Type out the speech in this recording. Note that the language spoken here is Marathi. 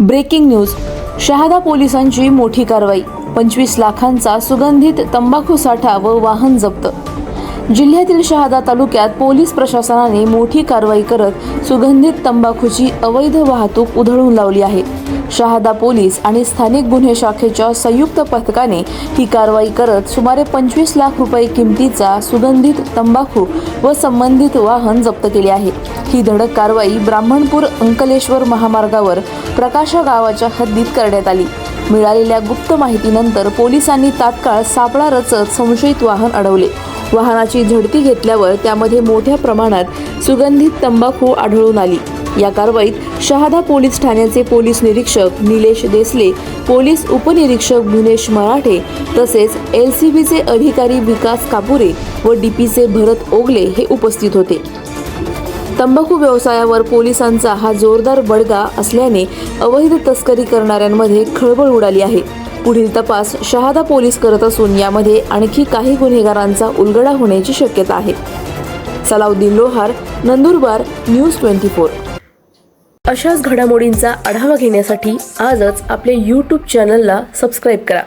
Breaking news. शहादा पोलिसांची मोठी कारवाई. पंचवीस लाखांचा सुगंधित तंबाखू साठा व वाहन जप्त. जिल्ह्यातील शहादा तालुक्यात पोलीस प्रशासनाने मोठी कारवाई करत सुगंधित तंबाखूची अवैध वाहतूक उधळून लावली आहे. शहादा पोलीस आणि स्थानिक गुन्हे शाखेच्या संयुक्त पथकाने ही कारवाई करत सुमारे पंचवीस लाख रुपये किमतीचा सुगंधित तंबाखू व संबंधित वाहन जप्त केले आहे. ही धडक कारवाई ब्राह्मणपूर अंकलेश्वर महामार्गावर प्रकाशा गावाच्या हद्दीत करण्यात आली. मिळालेल्या गुप्त माहितीनंतर पोलिसांनी तात्काळ सापळा रचत संशयित वाहन अडवले. वाहनाची झडती घेतल्यावर त्यामध्ये मोठ्या प्रमाणात सुगंधित तंबाखू आढळून आली. या कारवाईत शहादा पोलीस ठाण्याचे पोलीस निरीक्षक निलेश देसले पोलीस उपनिरीक्षक भुनेश मराठे तसेच एल सी बीचे अधिकारी विकास कापुरे व डीपीचे भरत ओगले हे उपस्थित होते. तंबाखू व्यवसायावर पोलिसांचा हा जोरदार बडगा असल्याने अवैध तस्करी करणाऱ्यांमध्ये खळबळ उडाली आहे. पुढील तपास शहादा पोलीस करत असून यामध्ये आणखी काही गुन्हेगारांचा उलगडा होण्याची शक्यता आहे. Salauddin Lohar Nandurbar news twenty four. अशाच घडामोडींचा आढावा घेण्यासाठी आजच आपल्या यूट्यूब चॅनलला सबस्क्राईब करा.